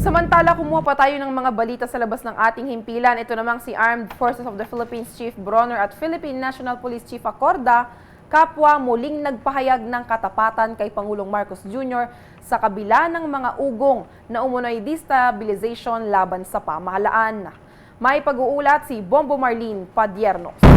Samantala, kumuha pa tayo ng mga balita sa labas ng ating himpilan. Ito namang si Armed Forces of the Philippines Chief Bronner at Philippine National Police Chief Acorda, kapwa muling nagpahayag ng katapatan kay Pangulong Marcos Jr. sa kabila ng mga ugong na umunoy destabilization laban sa pamahalaan. May pag-uulat si Bombo Marlene Padiernos.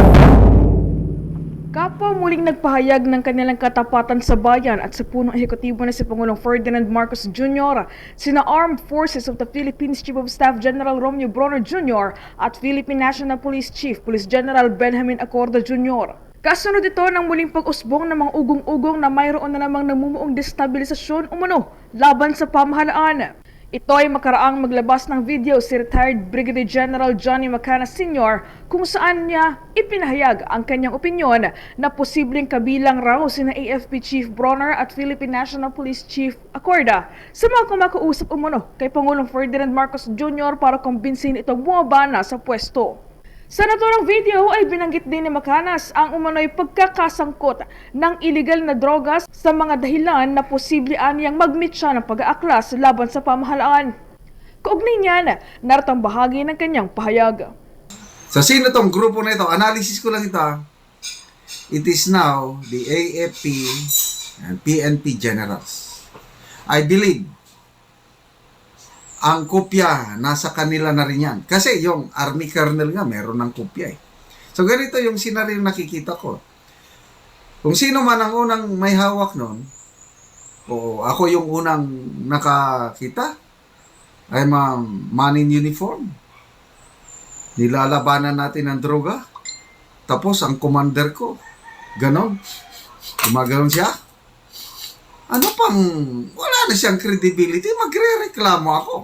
Kapwa muling nagpahayag ng kanilang katapatan sa bayan at sa punong ehekutibo na si Pangulong Ferdinand Marcos Jr., sina Armed Forces of the Philippines Chief of Staff General Romeo Bronner Jr. at Philippine National Police Chief Police General Benjamin Acorda Jr. Kasunod ito ng muling pag-usbong ng mga ugong-ugong na mayroon na namang namumuong destabilisasyon umano laban sa pamahalaan. Ito ay makaraang maglabas ng video si retired Brigadier General Johnny Macana Sr. kung saan niya ipinahayag ang kanyang opinyon na posibleng kabilang raw sina AFP Chief Bronner at Philippine National Police Chief Acorda sa mga kumakausap umano kay Pangulong Ferdinand Marcos Jr. para kumbinsin itong bumaba na sa pwesto. Sa naturang video ay binanggit din ni Macanas ang umano'y pagkakasangkot ng illegal na drogas sa mga dahilan na posible aniyang mag-meet siya ng pag-aaklas laban sa pamahalaan. Kaugnay niyan, naratang bahagi ng kanyang pahayag. So, sino tong grupo na ito? Analysis ko lang ito. ah. It is now the AFP and PNP generals. I believe ang kopya nasa kanila na rin yan. Kasi yung army colonel nga meron ng kopya eh. So ganito yung scenario nakikita ko. Kung sino man ang unang may hawak nun, o ako yung unang nakakita, I'm a man in uniform nilalabanan natin ang droga. Tapos ang commander ko, ganon, gumaganon siya. Ano pang, wala na siyang credibility, magre-reklamo ako.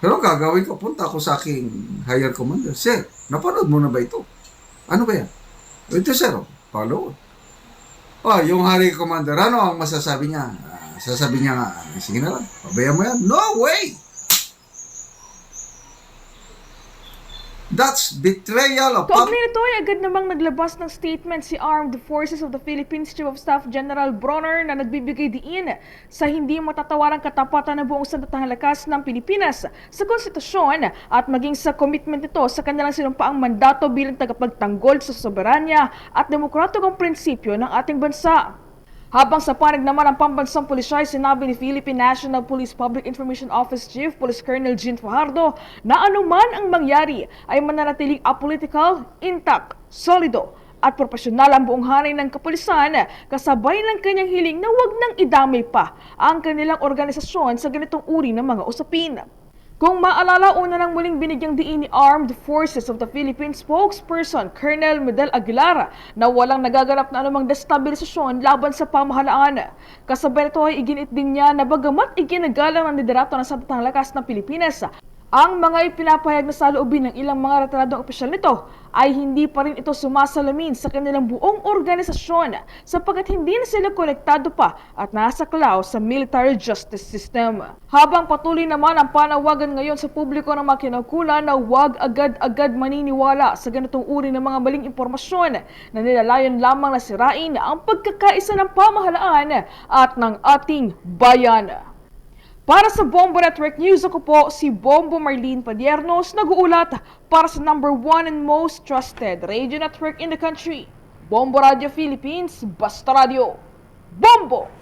Pero gagawin ko, punta ako sa aking higher commander. Sir, napanood mo na ba ito? Ano ba yan? Ito sir, oh, follow. Oh, yung hari commander, ano ang masasabi niya? Ah, sasabi niya nga, sige na lang, pabayaan mo yan. No way! That's betrayal of Kaugnay nito ay agad namang naglabas ng statement si Armed Forces of the Philippines Chief of Staff General Bronner na nagbibigay diin sa hindi matatawarang katapatan ng buong sandatahang lakas ng Pilipinas sa konstitusyon at maging sa commitment nito sa kanilang sinumpaang mandato bilang tagapagtanggol sa soberanya at demokratikong prinsipyo ng ating bansa. Habang sa panig naman ang pambansang pulisya sinabi ni Philippine National Police Public Information Office Chief Police Colonel Jean Fajardo na anuman ang mangyari ay mananatiling apolitical, intact, solido at profesional ang buong hanay ng kapulisan kasabay ng kanyang hiling na huwag nang idamay pa ang kanilang organisasyon sa ganitong uri ng mga usapin. Kung maalala, una nang muling binigyang diin ni Armed Forces of the Philippines spokesperson Colonel Medel Aguilar na walang nagaganap na anumang destabilisasyon laban sa pamahalaan. Kasabay nito ay iginit din niya na bagamat iginagalang ng liderato ng Sandatang Lakas ng Pilipinas, ang mga ipinapahayag na saloobin ng ilang mga retiradong opisyal nito ay hindi pa rin ito sumasalamin sa kanilang buong organisasyon sapagkat hindi na sila konektado pa at nasa klaw sa military justice system. Habang patuloy naman ang panawagan ngayon sa publiko ng mga na huwag agad-agad maniniwala sa ganitong uri ng mga maling impormasyon na nilalayon lamang na sirain ang pagkakaisa ng pamahalaan at ng ating bayan. Para sa Bombo Network News, ako po si Bombo Marlene Padiernos, nag-uulat para sa number one and most trusted radio network in the country. Bombo Radio Philippines, Basta Radio. Bombo!